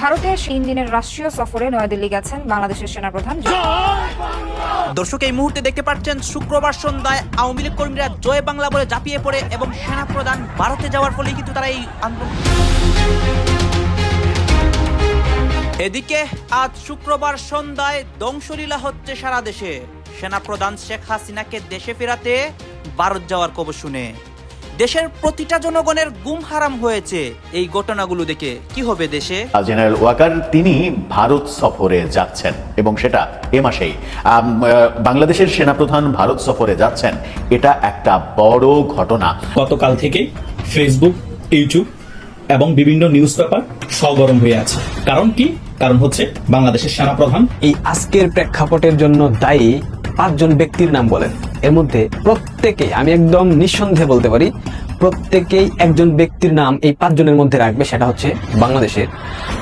ভারতে তিন দিনের রাষ্ট্রীয় সফরে নয়াদিল্লি গেছেন বাংলাদেশের সেনাপ্রধান দর্শক, এই মুহূর্তে দেখতে পাচ্ছেন, শুক্রবার সন্ধ্যায় আওয়ামী লীগ কর্মীরা জয় বাংলা বলে ঝাঁপিয়ে পড়ে এবং সেনাপ্রধান ভারতে যাওয়ার ফলে কিন্তু তারা এই আন্দোলন এদিকে আজ শুক্রবার সন্ধ্যায় ধ্বংসলীলা হচ্ছে সারা দেশে। সেনাপ্রধান শেখ হাসিনাকে দেশে ফেরাতে ভারত যাওয়ার খবর শুনে। দেশের প্রতিটা জনগণের গুম হারাম হয়েছে। এই ঘটনাগুলো দেখে কি হবে দেশে? জেনারেল ওয়াকার তিনি ভারত সফরে যাচ্ছেন এবং সেটা এ মাসেই। বাংলাদেশের সেনাপ্রধান ভারত সফরে যাচ্ছেন। এটা একটা বড় ঘটনা। গতকাল থেকে ফেসবুক ইউটিউব এবং বিভিন্ন নিউজ পেপার সগরম হয়ে আছে। কারণ কি? কারণ হচ্ছে বাংলাদেশের সেনাপ্রধান এই আজকের প্রেক্ষাপটের জন্য দায়ী পাঁচজন ব্যক্তির নাম বলেন। এর মধ্যে প্রত্যেকেই, আমি একদম নিঃসন্দেহে বলতে পারি, প্রত্যেকেই একজন ব্যক্তির নাম এই পাঁচজনের মধ্যে রাখবে, সেটা হচ্ছে বাংলাদেশের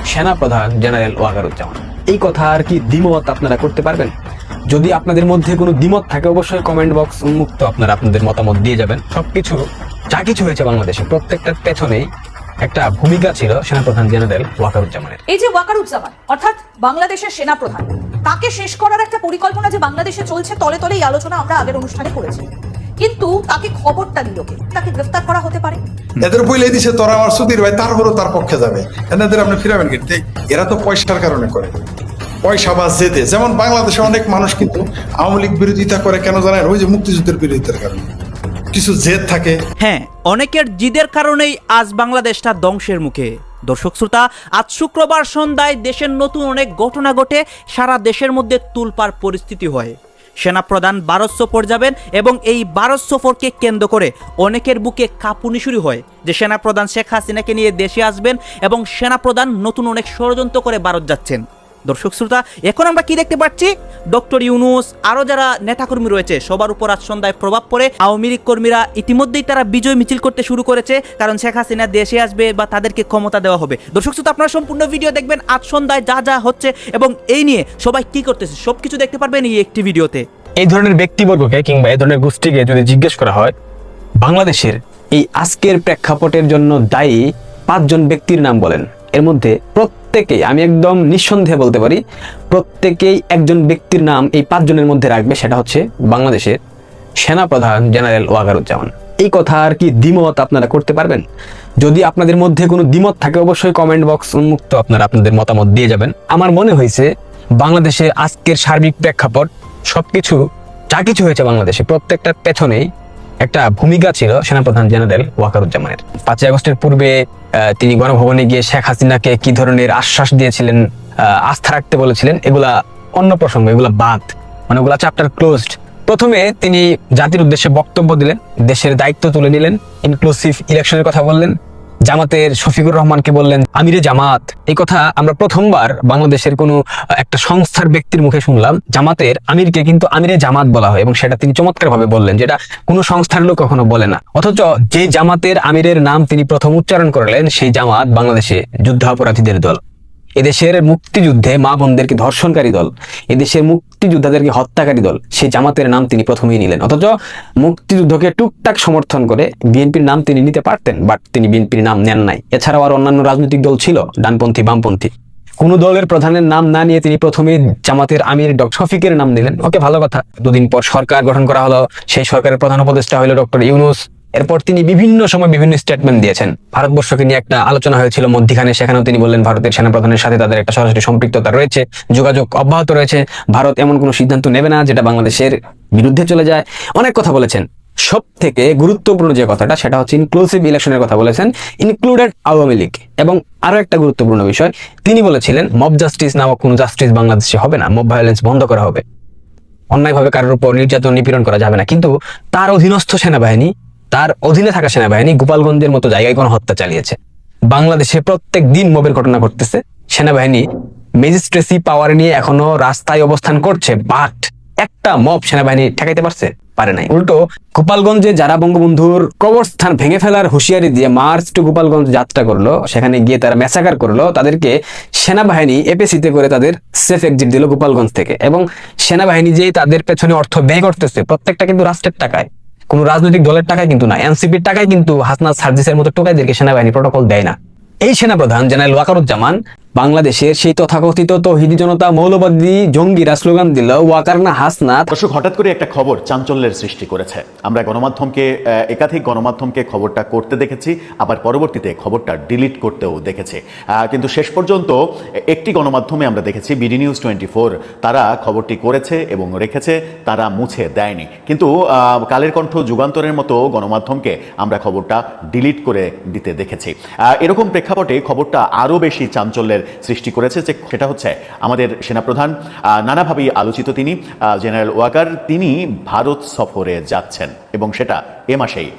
সেনাপ্রধান জেনারেল ওয়াকারুজ্জামান। এই কথা আর কি দ্বিমত আপনারা করতে পারবেন? যদি আপনাদের মধ্যে কোনো দ্বিমত থাকে, অবশ্যই কমেন্ট বক্স উন্মুক্ত আপনারা আপনাদের মতামত দিয়ে যাবেন। সবকিছু, যা কিছু হয়েছে বাংলাদেশে, প্রত্যেকটার পেছনেই একটা ভূমিকা ছিল সেনাপ্রধান জেনারেল ওয়াকারুজ্জামানের। এই যে ওয়াকারুজ্জামান, অর্থাৎ বাংলাদেশের সেনাপ্রধান তাকে শেষ করার একটা পরিকল্পনা যে বাংলাদেশে চলছে তলে তলে এই আলোচনা আমরা আগের অনুষ্ঠানে করেছি। কিন্তু তাকে খবরটা দিল কে? তাকে গ্রেফতার করা হতে পারে? এদের বইলে দিছে তোরা আমার সুধীর ভাই তারপরও তার পক্ষে যাবে। এনাদের আপনি ফিরাবেন কি? এই- এরা তো পয়সার কারণে করে। পয়সা বা জেদে যেমন বাংলাদেশে অনেক মানুষ কিন্তু আওয়ামী লীগ বিরোধিতা করে কেন জানেন? ওই যে মুক্তিযুদ্ধের বিরোধিতার কারণে। কিছু জেদ থাকে। হ্যাঁ অনেকের জিদের কারণেই আজ বাংলাদেশটা ধ্বংসের মুখে। দর্শক শ্রোতা, আজ শুক্রবার সন্ধ্যায় দেশের নতুন অনেক ঘটনা ঘটে, সারা দেশের মধ্যে তুলপার পরিস্থিতি হয়। সেনাপ্রধান ভারত সফর যাবেন এবং এই ভারত সফরকে কেন্দ্র করে অনেকের বুকে কাঁপুনি শুরু হয় যে সেনাপ্রধান শেখ হাসিনাকে নিয়ে দেশে আসবেন এবং সেনাপ্রধান নতুন অনেক ষড়যন্ত্র করে ভারত যাচ্ছেন। দর্শক শ্রোতা, এখন আমরা কি দেখতে পাচ্ছি? ডক্টর ইউনুস, আরও যারা নেতাকর্মী রয়েছে, সবার উপর আজ সন্ধ্যায় প্রভাব পড়ে। আওয়ামী লীগ কর্মীরা ইতিমধ্যেই তারা বিজয় মিছিল করতে শুরু করেছে, কারণ শেখ হাসিনা দেশে আসবে বা তাদেরকে ক্ষমতা দেওয়া হবে। দর্শক শ্রোতা, আপনারা সম্পূর্ণ ভিডিও দেখবেন আজ সন্ধ্যায় যা যা হচ্ছে এবং এই নিয়ে সবাই কি করতেছে, সবকিছু দেখতে পারবেন এই একটি ভিডিওতে। এই ধরনের ব্যক্তিবর্গকে কিংবা এই ধরনের গোষ্ঠীকে যদি জিজ্ঞেস করা হয়, বাংলাদেশের এই আজকের প্রেক্ষাপটের জন্য দায়ী পাঁচজন ব্যক্তির নাম বলেন। এর মধ্যে প্রত্যেকেই, আমি একদম নিঃসন্দেহে বলতে পারি, প্রত্যেকেই একজন ব্যক্তির নাম এই পাঁচজনের মধ্যে রাখবে, সেটা হচ্ছে বাংলাদেশের সেনাপ্রধান জেনারেল ওয়াকারুজ্জামান। এই কথা আর কি দ্বিমত আপনারা করতে পারবেন? যদি আপনাদের মধ্যে কোনো দ্বিমত থাকে, অবশ্যই কমেন্ট বক্স উন্মুক্ত আপনারা আপনাদের মতামত দিয়ে যাবেন। আমার মনে হয়েছে, বাংলাদেশের আজকের সার্বিক প্রেক্ষাপট সব কিছু যা কিছু হয়েছে বাংলাদেশে প্রত্যেকটার পেছনেই একটা ভূমিকা ছিল সেনাপ্রধান জেনারেল ওয়াকারুজ্জামানের। পাঁচই আগস্টের পূর্বে তিনি গণভবনে গিয়ে শেখ হাসিনাকে কি ধরনের আশ্বাস দিয়েছিলেন আস্থা রাখতে বলেছিলেন, এগুলা অন্য প্রসঙ্গ, এগুলা বাদ। মানে ওগুলা চ্যাপ্টার ক্লোজড প্রথমে তিনি জাতির উদ্দেশ্যে বক্তব্য দিলেন, দেশের দায়িত্ব তুলে নিলেন ইনক্লুসিভ ইলেকশনের কথা বললেন জামাতের শফিকুর রহমানকে বললেন, আমিরে জামাত। এই কথা আমরা প্রথমবার বাংলাদেশের কোনো একটা সংস্থার ব্যক্তির মুখে শুনলাম। জামাতের আমিরকে কিন্তু আমিরে জামাত বলা হয় এবং সেটা তিনি চমৎকার ভাবে বললেন, যেটা কোনো সংস্থার লোক কখনো বলে না। অথচ যে জামাতের আমিরের নাম তিনি প্রথম উচ্চারণ করলেন, সেই জামাত বাংলাদেশে যুদ্ধাপরাধীদের দল। এদেশের মুক্তিযুদ্ধে মা বোনদেরকে ধর্ষণকারী দল, এদেশের মুক্তিযোদ্ধাদেরকে হত্যাকারী দল, সেই জামাতের নাম তিনি প্রথমেই নিলেন। অথচ মুক্তিযুদ্ধকে টুকটাক সমর্থন করে বিএনপির নাম তিনি নিতে পারতেন, বাট তিনি বিএনপির নাম নেন নাই। এছাড়াও আর অন্যান্য রাজনৈতিক দল ছিল, ডানপন্থী, বামপন্থী। কোন দলের প্রধানের নাম না নিয়ে তিনি প্রথমে জামাতের আমির ডক্টর শফিকের নাম নিলেন। ওকে, ভালো কথা। দুদিন পর সরকার গঠন করা হলো। সেই সরকারের প্রধান উপদেষ্টা হলো ডক্টর ইউনুস। এরপর তিনি বিভিন্ন সময় বিভিন্ন স্টেটমেন্ট দিয়েছেন। ভারতবর্ষকে নিয়ে একটা আলোচনা হয়েছিল মধ্যখানে, সেখানেও তিনি বললেন, ভারতের সেনাপ্রধানের সাথে তাদের একটা সরাসরি সম্পৃক্ততা রয়েছে, যোগাযোগ অব্যাহত রয়েছে। ভারত এমন কোনো সিদ্ধান্ত নেবে না যেটা বাংলাদেশের বিরুদ্ধে চলে যায়। অনেক কথা বলেছেন। সব থেকে গুরুত্বপূর্ণ যে কথাটা, সেটা হচ্ছে ইনক্লুসিভ ইলেকশনের কথা বলেছেন ইনক্লুডেড আওয়ামী লীগ। এবং আরও একটা গুরুত্বপূর্ণ বিষয়, তিনি বলেছিলেন মব জাস্টিস নামক কোনো জাস্টিস বাংলাদেশে হবে না মব ভায়োলেন্স বন্ধ করা হবে। অন্যায়ভাবে কারোর উপর নির্যাতন নিপীড়ন করা যাবে না। কিন্তু তার অধীনস্থ সেনাবাহিনী তার অধীনে থাকা সেনাবাহিনী গোপালগঞ্জের মতো জায়গায় গণহত্যা চালিয়েছে। বাংলাদেশে প্রত্যেক দিন মবের ঘটনা ঘটতেছে। সেনাবাহিনী ম্যাজিস্ট্রেসি পাওয়ার নিয়ে এখনও রাস্তায় অবস্থান করছে, বাট একটা মব সেনাবাহিনী ঠেকাইতে পারছে? পারে নাই। উল্টো, গোপালগঞ্জে যারা বঙ্গবন্ধুর কবরস্থান ভেঙে ফেলার হুঁশিয়ারি দিয়ে মার্চ টু গোপালগঞ্জ যাত্রা করল, সেখানে গিয়ে তারা ম্যাসাকার করল, তাদেরকে সেনাবাহিনী এপিসিতে করে তাদের সেফ এক্সিট দিল গোপালগঞ্জ থেকে। এবং সেনাবাহিনী যেই তাদের পেছনে অর্থ ব্যয় করতেছে, প্রত্যেকটা কিন্তু রাষ্ট্রের টাকায়। কোনো রাজনৈতিক দলের টাকায় কিন্তু না, এনসিপির টাকায় কিন্তু হাসনাত সার্জিসের মতো টোকাইদেরকে সেনাবাহিনী প্রোটোকল দেয় না। এই সেনাপ্রধান জেনারেল ওয়াকারুজ্জামান বাংলাদেশের সেই তথাকথিত তহিদি জনতা, মৌলবাদী জঙ্গিরা স্লোগান দিল ওয়াকার না হাসনা দর্শক, হঠাৎ করে একটা খবর চাঞ্চল্যের সৃষ্টি করেছে। আমরা গণমাধ্যমকে একাধিক গণমাধ্যমকে খবরটা করতে দেখেছি, আবার পরবর্তীতে খবরটা ডিলিট করতেও দেখেছি। কিন্তু শেষ পর্যন্ত একটি গণমাধ্যমে আমরা দেখেছি, বিডি নিউজ টোয়েন্টি ফোর তারা খবরটি করেছে এবং রেখেছে, তারা মুছে দেয়নি। কিন্তু কালের কণ্ঠ যুগান্তরের মতো গণমাধ্যমকে আমরা খবরটা ডিলিট করে দিতে দেখেছি। এরকম প্রেক্ষাপটে খবরটা আরও বেশি চাঞ্চল্যের সৃষ্টি করেছে যে সেটা হচ্ছে আমাদের সেনাপ্রধান। নানাভাবেই আলোচিত তিনি। জেনারেল ওয়াকার তিনি ভারত সফরে যাচ্ছেন এবং সেটা এ মাসেই।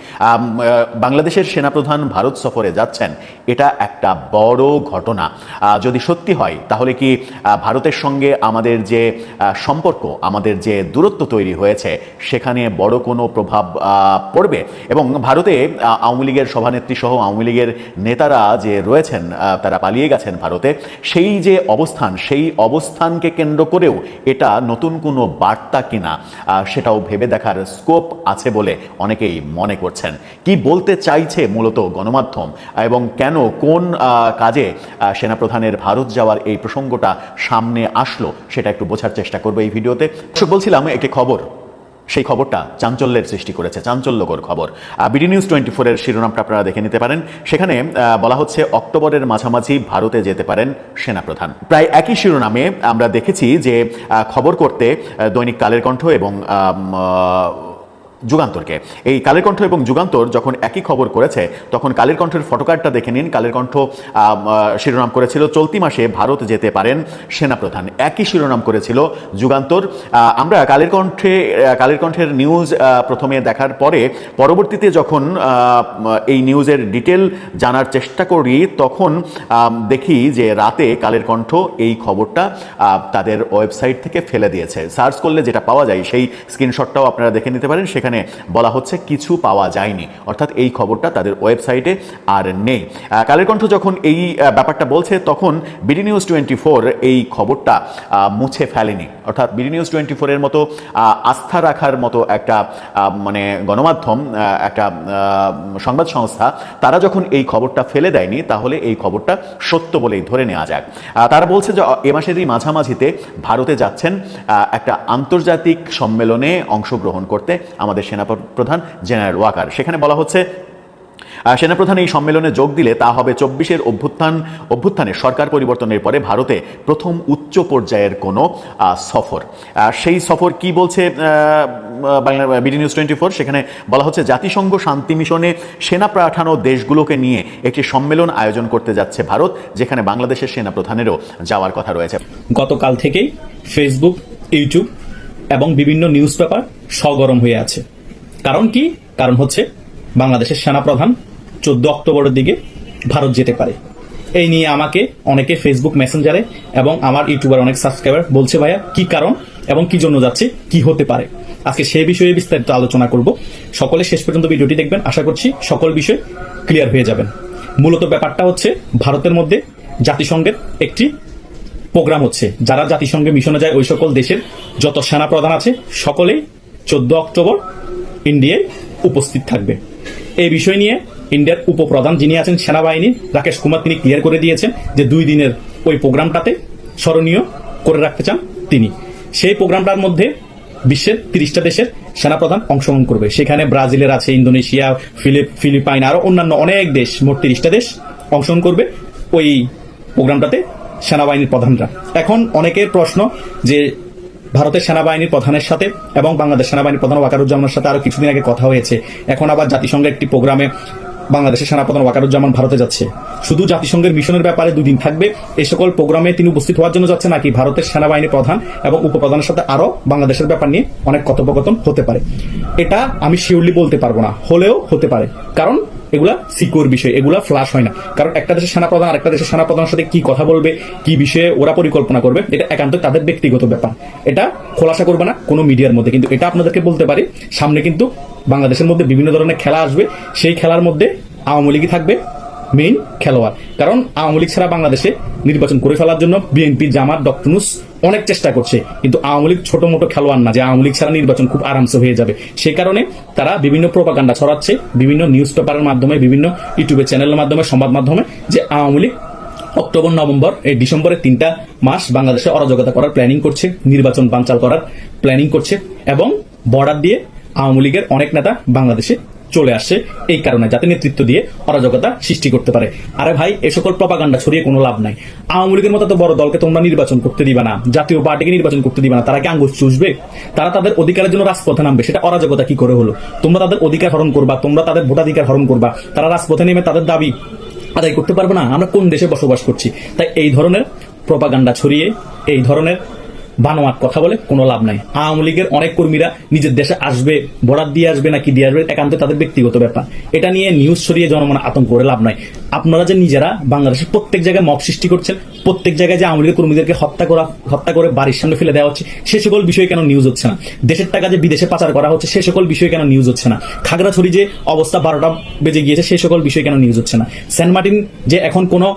বাংলাদেশের সেনাপ্রধান ভারত সফরে যাচ্ছেন, এটা একটা বড় ঘটনা। যদি সত্যি হয়, তাহলে কি ভারতের সঙ্গে আমাদের যে সম্পর্ক, আমাদের যে দূরত্ব তৈরি হয়েছে, সেখানে বড় কোনো প্রভাব পড়বে? এবং ভারতে আওয়ামী লীগের সভানেত্রী সহ আওয়ামী লীগের নেতারা যে রয়েছেন তারা পালিয়ে গেছেন ভারতে, সেই যে অবস্থান, সেই অবস্থানকে কেন্দ্র করেও এটা নতুন কোনো বার্তা কিনা সেটাও ভেবে দেখার স্কোপ আছে বলে অনেকেই মনে করছেন। কি বলতে চাইছে মূলত গণমাধ্যম? এবং কেন, কোন কাজে সেনাপ্রধানের ভারত যাওয়ার এই প্রসঙ্গটা সামনে আসলো, সেটা একটু বোঝার চেষ্টা করব এই ভিডিওতে। বলছিলাম একটি খবর। সেই খবরটা চাঞ্চল্যের সৃষ্টি করেছে, চাঞ্চল্যকর খবর। বিডি নিউজ টোয়েন্টি ফোরের শিরোনামটা আপনারা দেখে নিতে পারেন। সেখানে বলা হচ্ছে অক্টোবরের মাঝামাঝি ভারতে যেতে পারেন সেনাপ্রধান। প্রায় একই শিরোনামে আমরা দেখেছি যে খবর করতে দৈনিক কালের কণ্ঠ এবং যুগান্তরকে। এই কালের কণ্ঠ এবং যুগান্তর যখন একই খবর করেছে, তখন কালের কণ্ঠের ফটোকার্ডটা দেখে নিন। কালের কণ্ঠ শিরোনাম করেছিল, চলতি মাসে ভারত যেতে পারেন সেনাপ্রধান। একই শিরোনাম করেছিল যুগান্তর। আমরা কালের কণ্ঠে কালের কণ্ঠের নিউজ প্রথমে দেখার পরে, পরবর্তীতে যখন এই নিউজের ডিটেল জানার চেষ্টা করি, তখন দেখি যে রাতে কালের কণ্ঠ এই খবরটা তাদের ওয়েবসাইট থেকে ফেলে দিয়েছে। সার্চ করলে যেটা পাওয়া যায়, সেই স্ক্রিনশটটাও আপনারা দেখে নিতে পারেন। সেখানে বলা হচ্ছে কিছু পাওয়া যায়নি। অর্থাৎ এই খবরটা তাদের ওয়েবসাইটে আর নেই। কালের কণ্ঠ যখন এই ব্যাপারটা বলছে, তখন বিডি নিউজ টোয়েন্টি ফোর এই খবরটা মুছে ফেলেনি। অর্থাৎ বিডি নিউজ টোয়েন্টি ফোরের মতো আস্থা রাখার মতো একটা মানে গণমাধ্যম একটা সংবাদ সংস্থা, তারা যখন এই খবরটা ফেলে দেয়নি, তাহলে এই খবরটা সত্য বলেই ধরে নেওয়া যাক। তারা বলছে যে, এ মাসেরই মাঝামাঝিতে ভারতে যাচ্ছেন একটা আন্তর্জাতিক সম্মেলনে অংশগ্রহণ করতে আমাদের সেনাপ্রধান জেনারেল ওয়াকার। সেখানে বলা হচ্ছে সেনাপ্রধান এই সম্মেলনে যোগ দিলে তা হবে চব্বিশের অভ্যুত্থান, অভ্যুত্থানে সরকার পরিবর্তনের পরে ভারতে প্রথম উচ্চ পর্যায়ের কোনো সফর। সেই সফর কি বলছে বিডি নিউজ টোয়েন্টি ফোর? সেখানে বলা হচ্ছে, জাতিসংঘ শান্তি মিশনে সেনা পাঠানো দেশগুলোকে নিয়ে একটি সম্মেলন আয়োজন করতে যাচ্ছে ভারত, যেখানে বাংলাদেশের সেনাপ্রধানেরও যাওয়ার কথা রয়েছে। গতকাল থেকেই ফেসবুক, ইউটিউব এবং বিভিন্ন নিউজ পেপার সগরম হয়ে আছে। কারণ কি? কারণ হচ্ছে বাংলাদেশের সেনাপ্রধান চোদ্দ অক্টোবরের দিকে ভারত যেতে পারে। এই নিয়ে আমাকে অনেকে ফেসবুক মেসেঞ্জারে এবং আমার ইউটিউবার অনেক সাবস্ক্রাইবার বলছে, ভাইয়া, কি কারণ এবং কি জন্য যাচ্ছে? কি হতে পারে? আজকে সেই বিষয়ে বিস্তারিত আলোচনা করব। সকলে শেষ পর্যন্ত ভিডিওটি দেখবেন। আশা করছি সকল বিষয় ক্লিয়ার হয়ে যাবেন। মূলত ব্যাপারটা হচ্ছে ভারতের মধ্যে জাতিসংঘের একটি প্রোগ্রাম হচ্ছে। যারা জাতিসংঘে মিশনে যায়, ওই সকল দেশের যত সেনা প্রধান আছে, সকলেই চোদ্দ অক্টোবর ইন্ডিয়ায় উপস্থিত থাকবে। এই বিষয় নিয়ে ইন্ডিয়ার উপপ্রধান যিনি আছেন সেনাবাহিনীর রাকেশ কুমার, তিনি ক্লিয়ার করে দিয়েছেন যে দুই দিনের ওই প্রোগ্রামটাতে স্মরণীয় করে রাখতে চান তিনি। সেই প্রোগ্রামটার মধ্যে বিশ্বের তিরিশটা দেশের সেনাপ্রধান অংশগ্রহণ করবে। সেখানে ব্রাজিলের আছে, ইন্দোনেশিয়া, ফিলিপ, ফিলিপাইন আরও অন্যান্য অনেক দেশ, মোট তিরিশটা দেশ অংশগ্রহণ করবে ওই প্রোগ্রামটাতে সেনাবাহিনীর প্রধানরা। এখন অনেকের প্রশ্ন যে ভারতের সেনাবাহিনীর প্রধানের সাথে এবং বাংলাদেশ সেনাবাহিনীর প্রধান ওয়াকারুজ্জামানের সাথে আরও কিছুদিন আগে কথা হয়েছে। এখন আবার জাতিসংঘের একটি প্রোগ্রামে বাংলাদেশের সেনাপ্রধান ওয়াকারুজ্জামান ভারতে যাচ্ছে। শুধু জাতিসংঘের মিশনের ব্যাপারে দুদিন থাকবে এই সকল প্রোগ্রামে তিনি উপস্থিত হওয়ার জন্য যাচ্ছে নাকি ভারতের সেনাবাহিনী প্রধান এবং উপপ্রধানের সাথে আরও বাংলাদেশের ব্যাপার নিয়ে অনেক কথোপকথন হতে পারে। এটা আমি শিওরলি বলতে পারব না, হলেও হতে পারে। কারণ এগুলা সিকিউর বিষয়, এগুলা ফ্লাশ হয় না। কারণ একটা দেশের সেনাপ্রধান আর একটা দেশের সেনাপ্রধানের সাথে কি কথা বলবে, কি বিষয়ে ওরা পরিকল্পনা করবে, এটা একান্ত তাদের ব্যক্তিগত ব্যাপার। এটা খোলাসা করবে না কোনো মিডিয়ার মধ্যে। কিন্তু এটা আপনাদেরকে বলতে পারি, সামনে কিন্তু বাংলাদেশের মধ্যে বিভিন্ন ধরনের খেলা আসবে। সেই খেলার মধ্যে আওয়ামী লীগই থাকবে মেইন খেলোয়াড়। কারণ আওয়ামী লীগ ছাড়া বাংলাদেশে নির্বাচন করে ফেলার জন্য বিএনপি জামাত, ডক্টর নুস অনেক চেষ্টা করছে। কিন্তু আওয়ামী লীগ ছোট মোটো খেলোয়াড় না, যে আওয়ামী লীগ ছাড়া নির্বাচন খুব আরামসে হয়ে যাবে। সে কারণে তারা বিভিন্ন প্রোপাগান্ডা ছড়াচ্ছে, বিভিন্ন নিউজ পেপারের মাধ্যমে, বিভিন্ন ইউটিউবের চ্যানেলের মাধ্যমে, সংবাদ মাধ্যমে, যে আওয়ামী লীগ অক্টোবর, নভেম্বর, এই ডিসেম্বরের তিনটা মাস বাংলাদেশে অরাজকতা করার প্ল্যানিং করছে, নির্বাচন বানচাল করার প্ল্যানিং করছে এবং বর্ডার দিয়ে আওয়ামী লীগের অনেক নেতা বাংলাদেশে চলে আসছে এই কারণে, যাতে নেতৃত্ব দিয়ে অরাজকতা সৃষ্টি করতে পারে। আরে ভাই, এ সকল প্রপাগান্ডা ছড়িয়ে কোনো লাভ নাই। আওয়ামী লীগের মতো বড় দলকে তোমরা নির্বাচন করতে দিবা না। জাতীয় পার্টিকে নির্বাচন করতে দিবা না। তারা কি আঙ্গুল চুষবে? তারা তাদের অধিকারের জন্য রাজপথে নামবে। সেটা অরাজকতা কি করে হলো? তোমরা তাদের অধিকার হরণ করবা, তোমরা তাদের ভোটাধিকার হরণ করবা। তারা রাজপথে নেমে তাদের দাবি আদায় করতে পারবে না। আমরা কোন দেশে বসবাস করছি? তাই এই ধরনের প্রপাগান্ডা ছড়িয়ে, এই ধরনের বানোয়াট কথা বলে, কোনো লাভ নাই। আওয়ামী লীগের অনেক কর্মীরা নিজের দেশে আসবে বরাদ দিয়ে আসবে, নাকি দিয়ে আসবে, একান্ত তাদের ব্যক্তিগত ব্যাপার। এটা নিয়ে নিউজ ছড়িয়ে জনমনে আতঙ্ক করে লাভ নাই। আপনারা যে নিজেরা বাংলাদেশের প্রত্যেক জায়গায় মব সৃষ্টি করছেন, প্রত্যেক জায়গায় যে আওয়ামী লীগের কর্মীদেরকে হত্যা করা, হত্যা করে বাড়ির সামনে ফেলে দেওয়া হচ্ছে, সে সকল বিষয়ে কেন নিউজ হচ্ছে না? দেশের টাকা যে বিদেশে পাচার করা হচ্ছে, সে সকল বিষয়ে কেন নিউজ হচ্ছে না? খাগড়াছড়ি যে অবস্থা বারোটা বেজে গিয়েছে, সে সকল বিষয়ে কেন নিউজ হচ্ছে না? সেন্ট মার্টিন যে এখন কোনো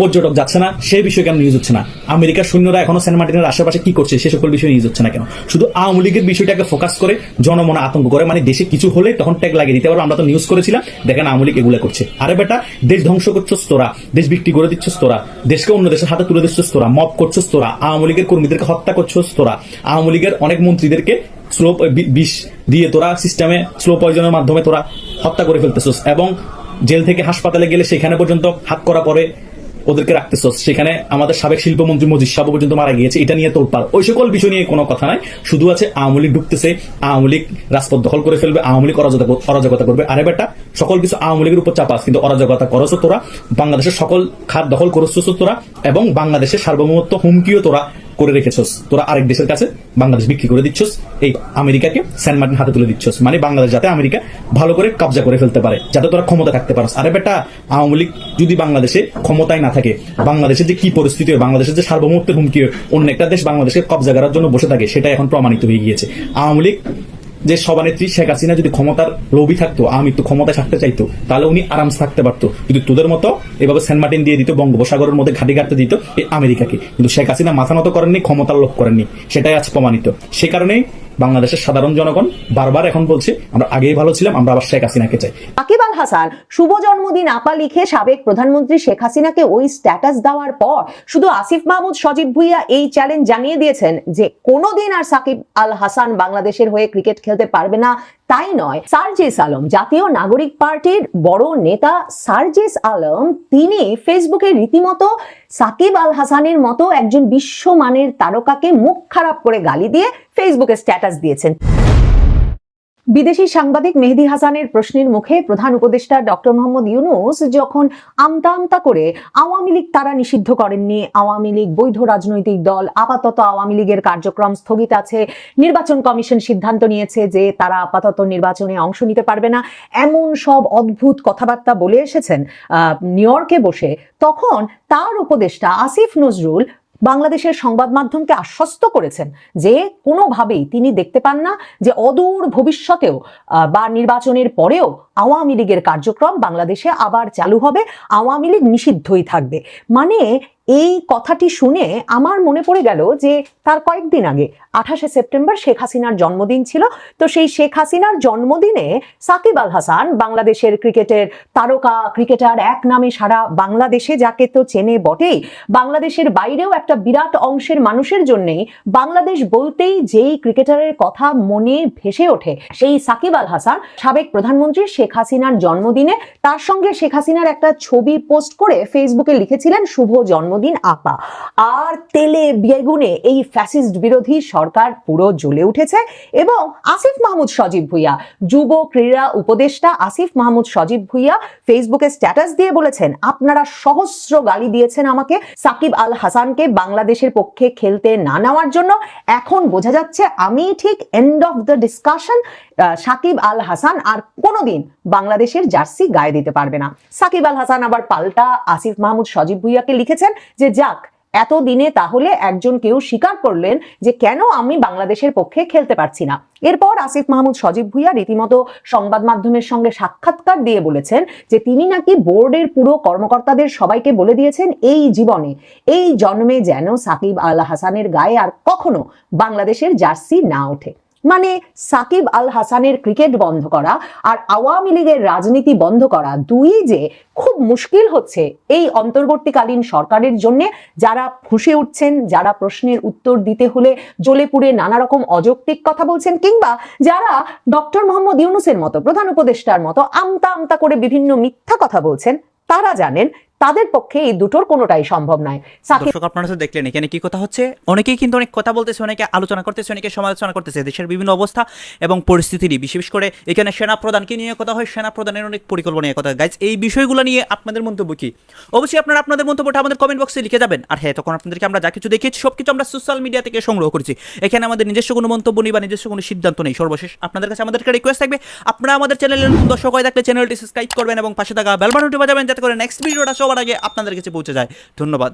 পর্যটক যাচ্ছে না, সেই বিষয়ে কেন নিউজ হচ্ছে না? আমেরিকার সৈন্যরা এখনও সেন্ট মার্টিনের আশেপাশে কি করছে, সে সকল বিষয়ে নিউজ হচ্ছে না কেন? শুধু আওয়ামী লীগের বিষয়টাকে ফোকাস করে জনমনে আতঙ্ক করে মানে দেশে কিছু হলে তখন ট্যাগ লাগিয়ে দিতে পারব। আমরা তো নিউজ করেছিলাম, দেখেন আওয়ামী লীগ এগুলো করছে। আরে বেটা, দেশ ধ্বংস করছ তোরা দেশ বিক্রি করে দিচ্ছ তোরা দেশকে অন্য দেশের হাতে তুলে দিচ্ছ তোরা মপ করছ তোরা আওয়ামী লীগের কর্মীদেরকে হত্যা করছ তোরা আওয়ামী লীগের অনেক মন্ত্রীদেরকে স্লো বিষ দিয়ে তোরা সিস্টেমে স্লো পয়জনের মাধ্যমে তোরা হত্যা করে ফেলতেছস এবং জেল থেকে হাসপাতালে গেলে সেখানে পর্যন্ত হাত করা পরে ওদেরকে রাখতেছ। সেখানে আমাদের সাবেক শিল্পমন্ত্রী মজিদ সাহ পর্যন্ত মারা গিয়েছে। এটা নিয়ে তোলপার ওই সকল বিষয় নিয়ে কোনো কথা নাই। শুধু আছে, আওয়ামী লীগ ঢুকতেছে। আওয়ামী লীগ রাজপথ দখল করে ফেলবে। আওয়ামী লীগ অরাজকতা করবে। আরে বেটা, সকল কিছু আওয়ামী লীগের উপর চাপাস। কিন্তু অরাজকতা করছ তোরা, বাংলাদেশের সকল খাত দখল করছ তোরা, এবং বাংলাদেশের সার্বভৌমত্ব হুমকিও তোরা। করে রেখেছস। তোরা আরেক দেশের কাছে বাংলাদেশ বিক্রি করে দিচ্ছস। এই আমেরিকাকে সেন্ট মার্টিন হাতে তুলে দিচ্ছ মানে বাংলাদেশ যাতে আমেরিকা ভালো করে কবজা করে ফেলতে পারে, যাতে তোরা ক্ষমতা থাকতে পারো আরে বেটা, আওয়ামী লীগ যদি বাংলাদেশে ক্ষমতায় না থাকে, বাংলাদেশের যে কি পরিস্থিতি বাংলাদেশের যে সার্বভৌমত্বের হুমকি অন্য একটা দেশ বাংলাদেশকে কবজা করার জন্য বসে থাকে, সেটা এখন প্রমাণিত হয়ে গিয়েছে। আওয়ামী লীগ যে সভানেত্রী শেখ হাসিনা যদি ক্ষমতার লোভী থাকতো, আমি তো ক্ষমতায় থাকতে চাইতো, তাহলে উনি আরামসে থাকতে পারতো। কিন্তু তোদের মতো এভাবে সেন্ট মার্টিন দিয়ে দিত, বঙ্গোপসাগরের মধ্যে ঘাটি ঘাটতে দিত এই আমেরিকাকে। কিন্তু শেখ হাসিনা মাথা মতো করেননি, ক্ষমতার লোভ করেননি। সেটাই আজ প্রমাণিত। সে কারণেই বাংলাদেশের সাধারণ জনগণ বারবার এখন বলছে, আমরা আগেই ভালো ছিলাম, আমরা আবার শেখ হাসিনাকে চাই। হাসান শুভ জন্মদিন আপা লিখে সাবেক প্রধানমন্ত্রী শেখ হাসিনাকে ওই স্ট্যাটাস দেওয়ার পর শুধু আসিফ মাহমুদ, সজীব ভুইয়া এই চ্যালেঞ্জ জানিয়ে দিয়েছেন যে কোনোদিন আর সাকিব আল হাসান বাংলাদেশের হয়ে ক্রিকেট খেলতে পারবে না, তাই নয়। সার্জিস আলম, জাতীয় নাগরিক পার্টির বড় নেতা সার্জেস আলম, তিনি ফেসবুকে রীতিমতো সাকিব আল হাসানের মতো একজন বিশ্বমানের তারকাকে মুখ খারাপ করে গালি দিয়ে ফেসবুকে স্ট্যাটাস দিয়েছেন। বিদেশি সাংবাদিক মেহেদি হাসানের প্রশ্নের মুখে প্রধান উপদেষ্টা ডক্টর মোহাম্মদ ইউনুস যখন আমতা আমতা করে আওয়ামী লীগ তারা নিষিদ্ধ করেননি, আওয়ামী লীগ বৈধ রাজনৈতিক দল, আপাতত আওয়ামী লীগের কার্যক্রম স্থগিত আছে, নির্বাচন কমিশন সিদ্ধান্ত নিয়েছে যে তারা আপাতত নির্বাচনে অংশ নিতে পারবে না। এমন সব অদ্ভুত কথাবার্তা বলে এসেছেন নিউ ইয়র্কে বসে। তখন তার উপদেষ্টা আসিফ নজরুল বাংলাদেশের সংবাদ মাধ্যমকে আশ্বস্ত করেছেন যে কোনোভাবেই তিনি দেখতে পান না যে অদূর ভবিষ্যতেও বা নির্বাচনের পরেও আওয়ামী লীগের কার্যক্রম বাংলাদেশে আবার চালু হবে। আওয়ামী লীগ নিষিদ্ধই থাকবে। মানে এই কথাটি শুনে আমার মনে পড়ে গেল যে তার কয়েকদিন আগে, আঠাশে সেপ্টেম্বর শেখ হাসিনার জন্মদিন ছিল। তো সেই শেখ হাসিনার জন্মদিনে সাকিব আল হাসান, বাংলাদেশের ক্রিকেটের তারকা, ক্রিকেটার এক নামে সারা বাংলাদেশে, যাকে তো চেনে বটেই, বাংলাদেশের বাইরেও একটা বিরাট অংশের মানুষের জন্যেই বাংলাদেশ বলতেই যেই ক্রিকেটারের কথা মনে ভেসে ওঠে, সেই সাকিব আল হাসান, সাবেক প্রধানমন্ত্রী শেখ হাসিনার জন্মদিনে। তার সঙ্গে শেখ হাসিনার একটা ছবি পোস্ট করে ফেসবুকে লিখেছিলেন, শুভ জন্মদিন, আপা। আর তেলে বেগুনে এই ফ্যাসিস্ট বিরোধী সরকার পুরো জ্বলে উঠেছে এবং আসিফ মাহমুদ সজীব ভুইয়া, যুব ক্রীড়া উপদেষ্টা আসিফ মাহমুদ সজীব ভুইয়া ফেসবুকে স্ট্যাটাস দিয়ে বলেছেন, আপনারা সহস্র গালি দিয়েছেন আমাকে। সাকিব আল হাসানকে বাংলাদেশের পক্ষে খেলতে না নেওয়ার জন্য। এখন বোঝা যাচ্ছে আমি ঠিক end of the discussion Shakib Al Hasan আর কোনোদিন বাংলাদেশের জার্সি গায়ে দিতে পারবে না। সাকিব আল হাসান আবার পাল্টা আসিফ মাহমুদ, সজীব ভুইয়াকে লিখেছেন যে, যাক, এতদিনে তাহলে একজন কেউ স্বীকার করলেন যে, কেন আমি বাংলাদেশের পক্ষে খেলতে পারছি না? এরপর আসিফ মাহমুদ, সজীব ভুইয়া রীতিমতো সংবাদ মাধ্যমের সঙ্গে সাক্ষাৎকার দিয়ে বলেছেন যে, তিনি নাকি বোর্ডের পুরো কর্মকর্তাদের সবাইকে বলে দিয়েছেন এই জীবনে, এই জন্মে যেন সাকিব আল হাসানের গায়ে আর কখনো বাংলাদেশের জার্সি না ওঠে। মানে সাকিব আল হাসানের ক্রিকেট বন্ধ করা আর আওয়ামী লীগের রাজনীতি বন্ধ করা দুই যে খুব মুশকিল হচ্ছে এই অন্তর্বর্তীকালীন সরকারের জন্য যারা ফুঁসে উঠছেন, যারা প্রশ্নের উত্তর দিতে হলে জ্বলে পুড়ে নানা রকম অযৌক্তিক কথা বলছেন কিংবা যারা ডক্টর মোহাম্মদ ইউনুসের মতো, প্রধান উপদেষ্টার মতো আমতা আমতা করে বিভিন্ন মিথ্যা কথা বলছেন, তারা জানেন তাদের পক্ষে এই দুটোর কোনোটাই সম্ভব নয়। দর্শক, আপনারা তো দেখলেন, এখানে কি কথা হচ্ছে? অনেকেই কিন্তু অনেক কথা বলতেছে, অনেকে আলোচনা করতেছে, অনেকে সমালোচনা করতেছে। দেশের বিভিন্ন অবস্থা এবং পরিস্থিতি নিয়ে, বিশেষ করে এখানে সেনা প্রধানকে নিয়ে কথা হয়, সেনা প্রধানের অনেক পরিকল্পনা নিয়ে কথা গাইজ এই বিষয়গুলো নিয়ে আপনাদের মন্তব্য কি? অবশ্যই আপনারা আপনাদের মন্তব্যটা আমাদের কমেন্ট বক্সে লিখে যাবেন। আর হ্যাঁ তখন আপনাদেরকে আমরা যা কিছু দেখিয়েছি সব কিছু আমরা সোশ্যাল মিডিয়া থেকে সংগ্রহ করেছি। এখানে আমাদের নিজস্ব কোনো মন্তব্য নেই বা নিজস্ব কোনো সিদ্ধান্ত নেই। সর্বশেষ আপনাদের কাছে আমাদের একটা রিকোয়েস্ট থাকবে। আপনারা আমাদের চ্যানেলের দর্শক হয়ে থাকলে চ্যানেলটি সাবস্ক্রাইব করবেন এবং পাশে থাকা বেল বাটনটি বাজাবেন, যাতে করে নেক্সট ভিডিওটা সবার আগে আপনাদের কাছে পৌঁছে যায়। ধন্যবাদ।